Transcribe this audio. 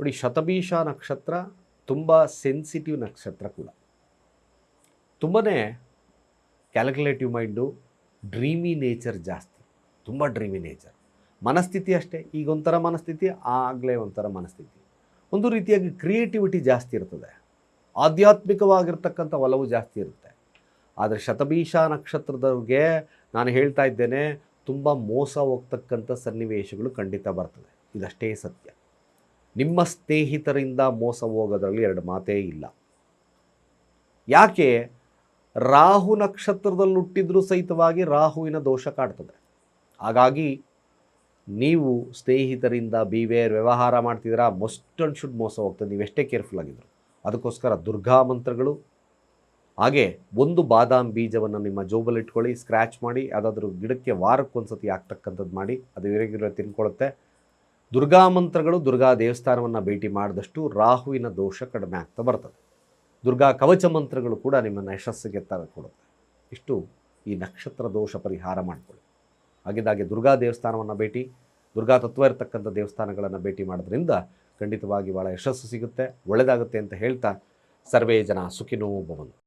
ನೋಡಿ, ಶತಭೀಷ ನಕ್ಷತ್ರ ತುಂಬ ಸೆನ್ಸಿಟಿವ್ ನಕ್ಷತ್ರ ಕೂಡ. ತುಂಬಾ ಕ್ಯಾಲ್ಕುಲೇಟಿವ್ ಮೈಂಡು ಡ್ರೀಮಿ ನೇಚರ್ ಜಾಸ್ತಿ. ತುಂಬ ಡ್ರೀಮಿ ನೇಚರ್ ಮನಸ್ಥಿತಿ ಅಷ್ಟೇ. ಈಗ ಒಂಥರ ಮನಸ್ಥಿತಿ, ಆಗಲೇ ಒಂಥರ ಮನಸ್ಥಿತಿ. ಒಂದು ರೀತಿಯಾಗಿ ಕ್ರಿಯೇಟಿವಿಟಿ ಜಾಸ್ತಿ ಇರ್ತದೆ. ಆಧ್ಯಾತ್ಮಿಕವಾಗಿರ್ತಕ್ಕಂಥ ಒಲವು ಜಾಸ್ತಿ ಇರುತ್ತೆ. ಆದರೆ ಶತಭೀಷ ನಕ್ಷತ್ರದವ್ರಿಗೆ ನಾನು ಹೇಳ್ತಾ ಇದ್ದೇನೆ, ತುಂಬ ಮೋಸ ಹೋಗ್ತಕ್ಕಂಥ ಸನ್ನಿವೇಶಗಳು ಖಂಡಿತ ಬರ್ತದೆ. ಇದಷ್ಟೇ ಸತ್ಯ. ನಿಮ್ಮ ಸ್ನೇಹಿತರಿಂದ ಮೋಸ ಹೋಗೋದ್ರಲ್ಲಿ ಎರಡು ಮಾತೇ ಇಲ್ಲ. ಯಾಕೆ? ರಾಹು ನಕ್ಷತ್ರದಲ್ಲಿ ಹುಟ್ಟಿದ್ರೂ ಸಹಿತವಾಗಿ ರಾಹುವಿನ ದೋಷ ಕಾಡ್ತದೆ. ಹಾಗಾಗಿ ನೀವು ಸ್ನೇಹಿತರಿಂದ ಬಿವೇರ್ ವ್ಯವಹಾರ ಮಾಡ್ತಿದ್ದೀರಾ? ಮಸ್ಟ್ ಅಂಡ್ ಶುಡ್ ಮೋಸ ಹೋಗ್ತದೆ. ನೀವು ಎಷ್ಟೇ ಕೇರ್ಫುಲ್ ಆಗಿದ್ರು. ಅದಕ್ಕೋಸ್ಕರ ದುರ್ಗಾ ಮಂತ್ರಗಳು. ಹಾಗೆ ಒಂದು ಬಾದಾಮ್ ಬೀಜವನ್ನು ನಿಮ್ಮ ಜೋಬಲ್ಲಿ ಇಟ್ಕೊಳ್ಳಿ ಸ್ಕ್ರ್ಯಾಚ್ ಮಾಡಿ, ಯಾವುದಾದ್ರೂ ಗಿಡಕ್ಕೆ ವಾರಕ್ಕೊಂದ್ಸತಿ ಆಗ್ತಕ್ಕಂಥದ್ದು ಮಾಡಿ, ಅದು ಇರಗಿರೋ ತಿನ್ಕೊಳ್ಳುತ್ತೆ ದುರ್ಗಾ ಮಂತ್ರಗಳು ದುರ್ಗಾ ದೇವಸ್ಥಾನವನ್ನು ಭೇಟಿ ಮಾಡಿದಷ್ಟು ರಾಹುವಿನ ದೋಷ ಕಡಿಮೆ ಆಗ್ತಾ ಬರ್ತದೆ. ದುರ್ಗಾ ಕವಚ ಮಂತ್ರಗಳು ಕೂಡ ನಿಮ್ಮನ್ನು ಯಶಸ್ಸಿಗೆ ಕೊಡುತ್ತೆ ಇಷ್ಟು ಈ ನಕ್ಷತ್ರ ದೋಷ ಪರಿಹಾರ ಮಾಡಿಕೊಳ್ಳಿ. ಹಾಗಿದ್ದಾಗೆ ದುರ್ಗಾ ದೇವಸ್ಥಾನವನ್ನು ಭೇಟಿ, ದುರ್ಗಾ ತತ್ವ ಇರತಕ್ಕಂಥ ದೇವಸ್ಥಾನಗಳನ್ನು ಭೇಟಿ ಮಾಡೋದ್ರಿಂದ ಖಂಡಿತವಾಗಿ ಭಾಳ ಯಶಸ್ಸು ಸಿಗುತ್ತೆ ಒಳ್ಳೆಯದಾಗುತ್ತೆ ಅಂತ ಹೇಳ್ತಾ ಸರ್ವೇ ಜನ ಸುಖಿನೋ ಭವಂತು.